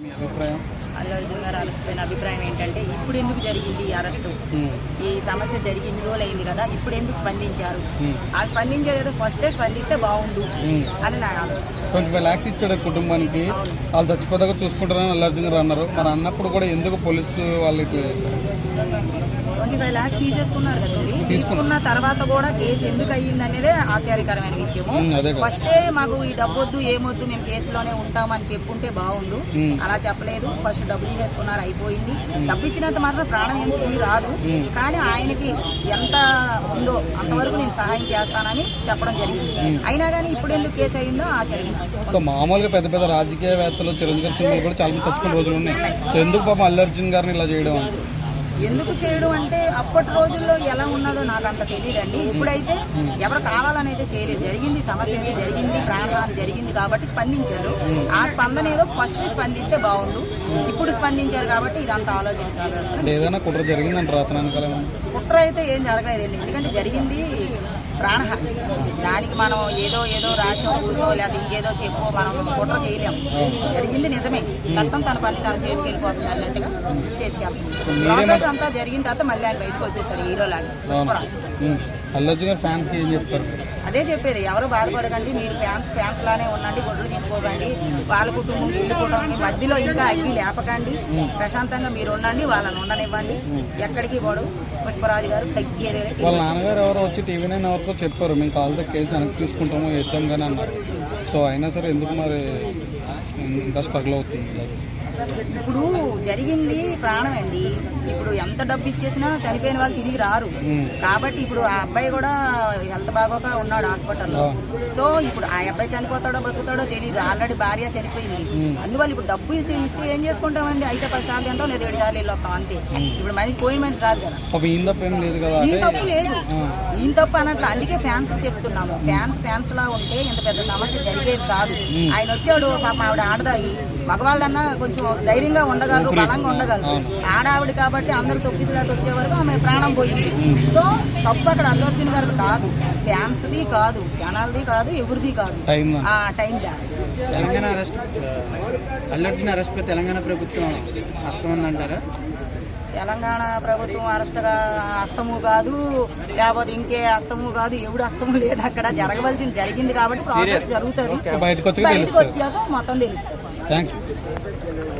మీ అభిప్రాయం అల్లు అర్జున్ గారు అయిన అభిప్రాయం ఏంటంటే ఇప్పుడు ఎందుకు జరిగింది ఈ అరెస్టు? ఈ సమస్య జరిగి ఇన్ని రోజులు అయింది కదా ఇప్పుడు ఎందుకు స్పందించారు? ఆ స్పందించేది ఫస్టే స్పందిస్తే బాగుండు అని నా ఆలోచన. ట్వంటీ ఫైవ్ ల్యాక్స్ ఇచ్చాడు కుటుంబానికి. వాళ్ళు చచ్చిపోదాకా చూసుకుంటారని అల్లు అర్జున్ గారు అన్నారు. మరి అన్నప్పుడు కూడా ఎందుకు పోలీసు వాళ్ళు ఇట్లా ట్వంటీ ఫైవ్ ల్యాక్స్ తీసేసుకున్నారు కదండి తీసుకున్న తర్వాత కూడా కేసు ఎందుకు అయ్యింది అనేదే ఆశ్చర్యకరమైన విషయము. కదా. ఫస్టే మాకు ఈ డబ్బొద్దు ఏమొద్దు మేము కేసులోనే ఉంటామని చెప్పుంటే బాగుండు. అలా చెప్పలేదు. ఫస్ట్ డబ్బులు చేసుకున్నారు అయిపోయింది. డబ్బు ఇచ్చినంత మాత్రం ప్రాణం ఏం తిరిగి రాదు. కానీ ఆయనకి ఎంత ఉందో అంతవరకు నేను సహాయం చేస్తానని చెప్పడం జరిగింది. అయినా కానీ ఇప్పుడు ఎందుకు కేసు అయిందో ఆశ్చర్యం సో మామూలుగా పెద్ద పెద్ద రాజకీయవేత్తలు చిరంజీవి సినిమాలు కూడా చాలా మంది చచ్చిపోయిన రోజులు ఉన్నాయి. ఎందుకు పాపం అల్లు అర్జున్ గారిని ఇలా చేయడం ఎందుకు చేయడం అంటే అప్పటి రోజుల్లో ఎలా ఉన్నదో నాకు అంత తెలియదండి ఇప్పుడైతే ఎవరు కావాలని అయితే చేయలేదు. జరిగింది సమస్య అయితే జరిగింది ప్రాణహాని జరిగింది కాబట్టి స్పందించారు. ఆ స్పందన ఏదో ఫస్ట్ స్పందిస్తే బాగుండు. ఇప్పుడు స్పందించారు కాబట్టి ఇదంతా ఏమన్నా? కుట్ర అయితే ఏం జరగలేదండి. ఎందుకంటే జరిగింది ప్రాణహాని దానికి మనం ఏదో ఏదో రాసో కూసో లేదా ఇంకేదో చెప్పో మనం కుట్ర చేయలేము. జరిగింది నిజమే. చట్టం తన పని తను చేసుకెళ్ళిపోతుంది అన్నట్టుగా చేసుకెళ్తాం ప్రాసెస్ అంతా జరిగిన తర్వాత మళ్ళీ ఆయన బయటకు వచ్చేస్తాడు హీరో లాగా అవును. పుష్పరాజ్. ఉమ్. అల్లు అర్జున్ గారు ఫ్యాన్స్కి ఏం చెప్తారు? అదే చెప్పేది ఎవరు బాధపడకండి మీరు ఫ్యాన్స్ ఫ్యాన్స్ లానే ఉండండి గొడ్లు తిప్పుకోకండి వాళ్ళ కుటుంబం కుటుంబం మధ్యలో ఇంకా అగ్గి లేపకండి ప్రశాంతంగా మీరు ఉండండి వాళ్ళని ఉండనివ్వండి. ఎక్కడికి పోడు? పుష్పరాజు గారు తగ్గేదే వాళ్ళ నాన్నగారు ఎవరో వచ్చి టీవీ నైన్ ఎవరికో చెప్పారు మేము కావాల్సిన కేసు వెనక్కి తీసుకుంటాము ఎత్తాం కానీ అన్నారు. సో అయినా సరే ఎందుకు మరి ఇంకా స్ట్రగుల్ అవుతుంది? ఇప్పుడు జరిగింది ప్రాణం అండి ఇప్పుడు ఎంత డబ్బు ఇచ్చేసినా చనిపోయిన వాళ్ళు తిరిగి రారు. కాబట్టి ఇప్పుడు ఆ అబ్బాయి కూడా హెల్త్ బాగోక ఉన్నాడు హాస్పిటల్లో. సో ఇప్పుడు ఆ అబ్బాయి చనిపోతాడో బతుకుతాడో తెలియదు ఆల్రెడీ భార్య చనిపోయింది. అందువల్ల ఇప్పుడు డబ్బు ఇచ్చి ఇస్తే ఏం చేసుకుంటామండి? అయితే పది సార్లు అంటాం లేదా ఏడు సార్లు వెళ్ళొస్తాం అంతే. ఇప్పుడు మనిషి పోయిన మనిషి రాదు కదా. ఈయన తప్ప లేదు ఈ తప్పు. ఈయన అన్నట్లు అందుకే ఫ్యాన్స్ చెప్తున్నాము. ఫ్యాన్స్ ఫ్యాన్స్ లా ఉంటే ఇంత పెద్ద సమస్య జరిగేది కాదు. ఆయన వచ్చాడు పాప ఆవిడ ఆడదాయి. మగవాళ్ళన్నా కొంచెం ధైర్యంగా ఉండగలరు. బలంగా ఉండగలరు. ఆడావిడ కాబట్టి అందరూ తొక్కిసినట్టు వచ్చే వరకు ఆమె ప్రాణం పోయింది. సో తప్పు అక్కడ అల్లు అర్జున్ గారిది కాదు. ఫ్యాన్స్ది కాదు జనాలది కాదు ఎవరిది కాదు. టైం ఆ time bad Telangana arrest Allu Arjun Telangana ప్రభుత్వం హస్తమంది అంటారా తెలంగాణ ప్రభుత్వం అరెస్ట్గా హస్తము కాదు లేకపోతే ఇంకే హస్తము కాదు ఎవడు హస్తము లేదు. అక్కడ జరగవలసింది జరిగింది కాబట్టి ప్రాసెస్ జరుగుతుంది. బయటకు వచ్చాక మొత్తం తెలుస్తుంది. Thank you.